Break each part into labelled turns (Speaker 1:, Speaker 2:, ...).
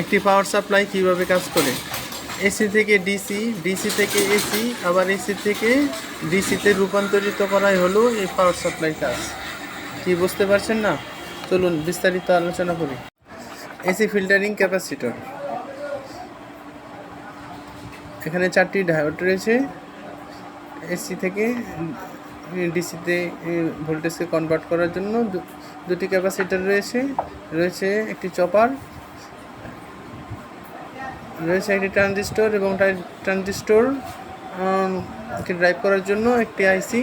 Speaker 1: একটি power supply কীভাবে কাজ করে? এসি থেকে ডিসি ডিসি থেকে এসি আবার এসি থেকে ডিসিতে রূপান্তরিত করাই হলো এই পাওয়ার সাপ্লাই কাজ। কি বুঝতে পারছেন না? চলুন বিস্তারিত আলোচনা করি। এসি ফিল্টারিং ক্যাপাসিটর এখানে চারটি ডায়োড রয়েছে। এসি থেকে ডিসিতে ভোল্টেজকে কনভার্ট করার জন্য দুটি ক্যাপাসিটর রয়েছে। রয়েছে একটি চপার রয়েছে একটি ট্রানজিস্টর এবং ট্রানজিস্টর ড্রাইভ করার জন্য একটি আইসি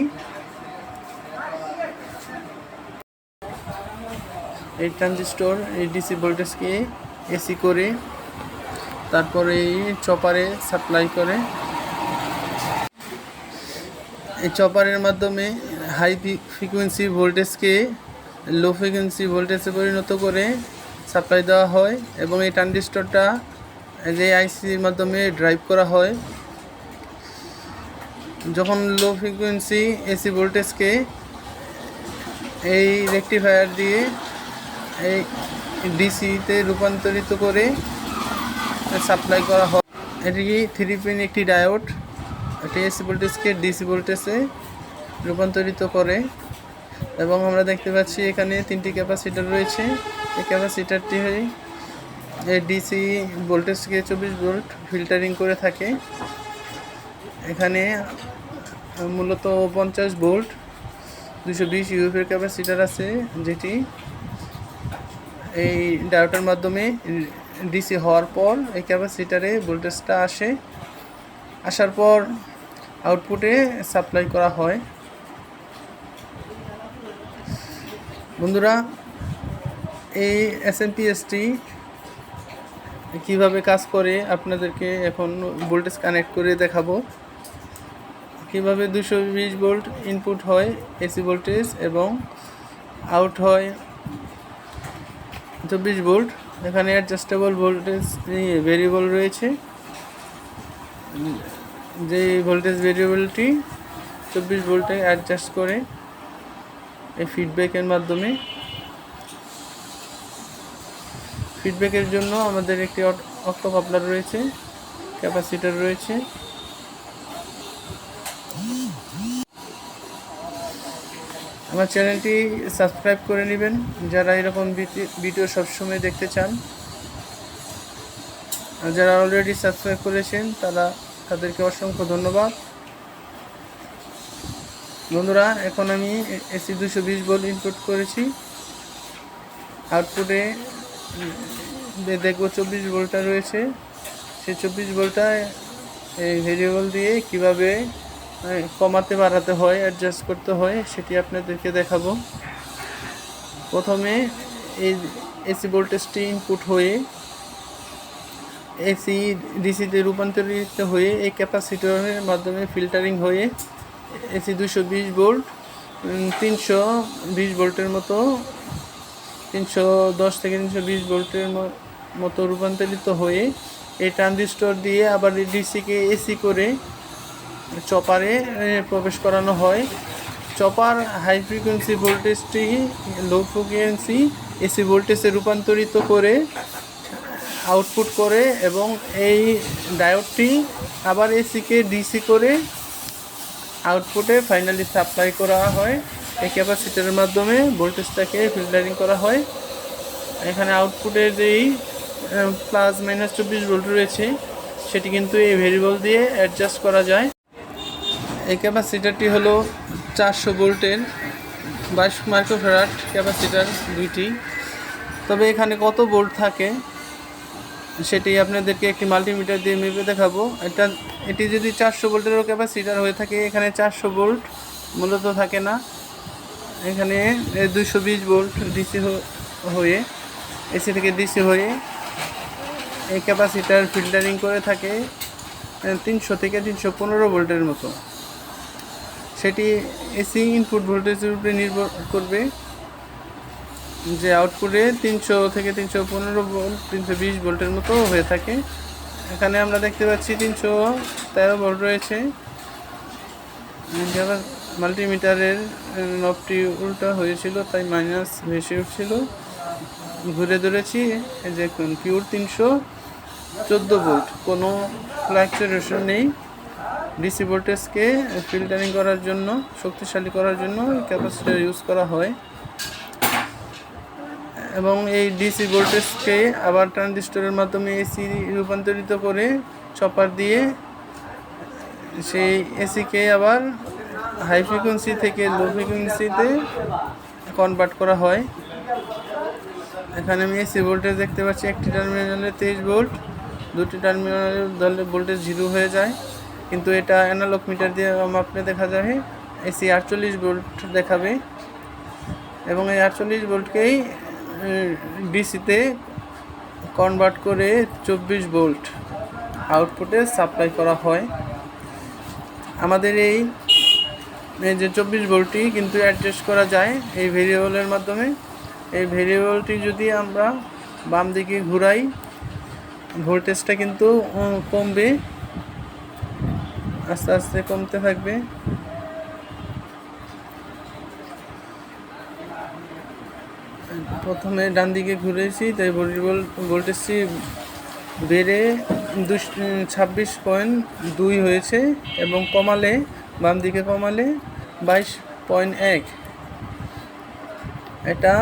Speaker 1: এই ট্রানজিস্টর এই ডিসি ভোল্টেজকে এসি করে, তারপরে এই চপারে সাপ্লাই করে। এই চপারের মাধ্যমে হাই ফ্রিকোয়েন্সি ভোল্টেজকে লো ফ্রিকোয়েন্সি ভোল্টেজে পরিণত করে সাপ্লাই দেওয়া হয় এবং এই ট্রানজিস্টরটা যে আইসির মাধ্যমে ড্রাইভ করা হয়। যখন লো ফ্রিকোয়েন্সি এসি ভোল্টেজকে এই রেকটিফায়ার দিয়ে এই ডিসিতে রূপান্তরিত করে সাপ্লাই করা হয়। এটি থ্রি পিন একটি ডায়োড এটি এসি ভোল্টেজকে ডিসি ভোল্টেজে রূপান্তরিত করে। এবং আমরা দেখতে পাচ্ছি এখানে তিনটি ক্যাপাসিটার রয়েছে। এই ক্যাপাসিটারটি ডিসি ভোল্টেজকে চব্বিশ ভোল্ট ফিল্টারিং করে থাকে। এখানে মূলত পঞ্চাশ ভোল্ট দুশো বিশ ইউএফের ক্যাপাসিটার আছে যেটি। এই ডায়োটার মাধ্যমে ডিসি হওয়ার পর এই ক্যাপাসিটারে ভোল্টেজটা আসে। আসার পর আউটপুটে সাপ্লাই করা হয়। বন্ধুরা, এই এস এন পিএসটি কীভাবে কাজ করে আপনাদেরকে এখন ভোল্টেজ কানেক্ট করে দেখাবো। কীভাবে দুশো বিশ ভোল্ট ইনপুট হয় এসি ভোল্টেজ এবং আউট হয় চব্বিশ ভোল্ট এখানে অ্যাডজাস্টেবল ভোল্টেজ ভেরিয়েবল রয়েছে। যে ভোল্টেজ ভেরিয়েবলটি চব্বিশ ভোল্টে অ্যাডজাস্ট করে এই ফিডব্যাকের মাধ্যমে ফিডব্যাকের জন্য আমাদের একটি অক্টো কাপলার রয়েছে ক্যাপাসিটার রয়েছে। আমার চ্যানেলটি সাবস্ক্রাইব করে নেবেন, যারা এরকম ভিডি- ভিডিও সবসময় দেখতে চান। আর যারা অলরেডি সাবস্ক্রাইব করেছেন, তারা তাদেরকে অসংখ্য ধন্যবাদ। বন্ধুরা, এখন আমি এসি দুশো বিশ ভোল্ট ইনপুট করেছি। আউটপুটে দেখব চব্বিশ ভোল্টটা রয়েছে। সেই চব্বিশ ভোল্টটা এই ভেরিয়েবল দিয়ে কীভাবে কমাতে, বাড়াতে হয় অ্যাডজাস্ট করতে হয়, সেটি আপনাদেরকে দেখাবো। প্রথমে এই এসি ভোল্টেজটি ইনপুট হয়ে এসি ডিসিতে রূপান্তরিত হয়ে, এই ক্যাপাসিটরের মাধ্যমে ফিল্টারিং হয়ে এসি দুশো বিশ ভোল্ট তিনশো বিশ ভোল্টের মতো তিনশো দশ থেকে তিনশো বিশ ভোল্টের মতো রূপান্তরিত হয়ে এই ট্রানজিস্টর দিয়ে আবার ডিসিকে এসি করে চপারে প্রবেশ করানো হয়। চপার হাই ফ্রিকোয়েন্সি ভোল্টেজটি লো ফ্রিকোয়েন্সি এসি ভোল্টেজে রূপান্তরিত করে আউটপুট করে এবং এই ডায়োডটি আবার এসিকে ডিসি করে আউটপুটে ফাইনালি সাপ্লাই করা হয়। এই ক্যাপাসিটারের মাধ্যমে ভোল্টেজটাকে ফিল্টারিং করা হয়। এখানে আউটপুটে যেই প্লাস মাইনাস চব্বিশ ভোল্ট রয়েছে, সেটি কিন্তু এই ভেরিয়েবল দিয়ে অ্যাডজাস্ট করা যায়। এই ক্যাপাসিটারটি হলো চারশো ভোল্টের বাইশ মাইক্রোফেরাট ক্যাপাসিটার দুইটি। তবে এখানে কত ভোল্ট থাকে, সেটি আপনাদেরকে একটি মাল্টিমিটার দিয়ে মেপে দেখাবো। এটা, এটি যদি চারশো ভোল্টেরও ক্যাপাসিটার হয়ে থাকে, এখানে চারশো ভোল্ট মূলত থাকে না। এখানে দুইশো বিশ ভোল্ট ডিসি হয়ে এসি থেকে ডিসি হয়ে, এই ক্যাপাসিটার ফিল্টারিং করে থাকে তিনশো থেকে তিনশো পনেরো ভোল্টের মতো। সেটি এসি ইনপুট ভোল্টেজের উপরে নির্ভর করবে যে আউটপুটে তিনশো থেকে তিনশো পনেরো ভোল্ট তিনশো বিশ ভোল্টের মতো হয়ে থাকে। এখানে আমরা দেখতে পাচ্ছি তিনশো তেরো ভোল্ট রয়েছে। মাল্টিমিটারের নবটি উল্টা হয়েছিল, তাই মাইনাস ভেসে উঠছিল। ঘুরে ধরেছি যে পিওর তিনশো চোদ্দ ভোল্ট কোনো ফ্লাকচুয়েশন নেই। ডিসি ভোল্টেজকে ফিল্টারিং করার জন্য, শক্তিশালী করার জন্য ক্যাপাসিটার ইউজ করা হয়। এবং এই ডিসি ভোল্টেজকে আবার ট্রানজিস্টরের মাধ্যমে এসি রূপান্তরিত করে চপার দিয়ে সেই এসিকে আবার হাই ফ্রিকোয়েন্সি থেকে লো ফ্রিকোয়েন্সিতে কনভার্ট করা হয়। এখানে আমি এসি ভোল্টেজ দেখতে পাচ্ছি, একটি টার্মিনালে তেইশ ভোল্ট দুটি টার্মিনালে ধরলে ভোল্টেজ জিরো হয়ে যায়। কিন্তু এটা অ্যানালগ মিটার দিয়ে মাপলে দেখা যাবে এসি আটচল্লিশ ভোল্ট দেখাবে। এবং এই আটচল্লিশ ভোল্টকেই ডিসিতে কনভার্ট করে চব্বিশ ভোল্ট আউটপুটে সাপ্লাই করা হয়। আমাদের এই এই যে চব্বিশ ভোল্টটি কিন্তু অ্যাডজাস্ট করা যায় এই ভেরিয়েবলের মাধ্যমে। এই ভেরিয়েবলটি যদি আমরা বাম দিকে ঘুরাই ভোল্টেজটা কিন্তু কমবে। আস্তে আস্তে কমতে থাকবে। প্রথমে ডান দিকে ঘুরেছি তাই ভোল্টেজ ভোল্টেজটি বেড়ে ছাব্বিশ পয়েন্ট দুই হয়েছে এবং কমালে বাম দিকে কমালে বাইশ পয়েন্ট এক। এটা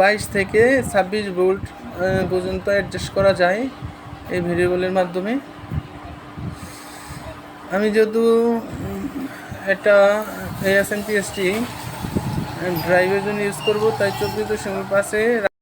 Speaker 1: বাইশ থেকে ছাব্বিশ ভোল্ট পর্যন্ত অ্যাডজাস্ট করা যায় এই ভেরিয়েবলের মাধ্যমে। আমি যেহেতু এটা এস এম পি এস টি ড্রাইভের জন্য ইউজ করব, তাই চব্বিশ দশমিক পাশে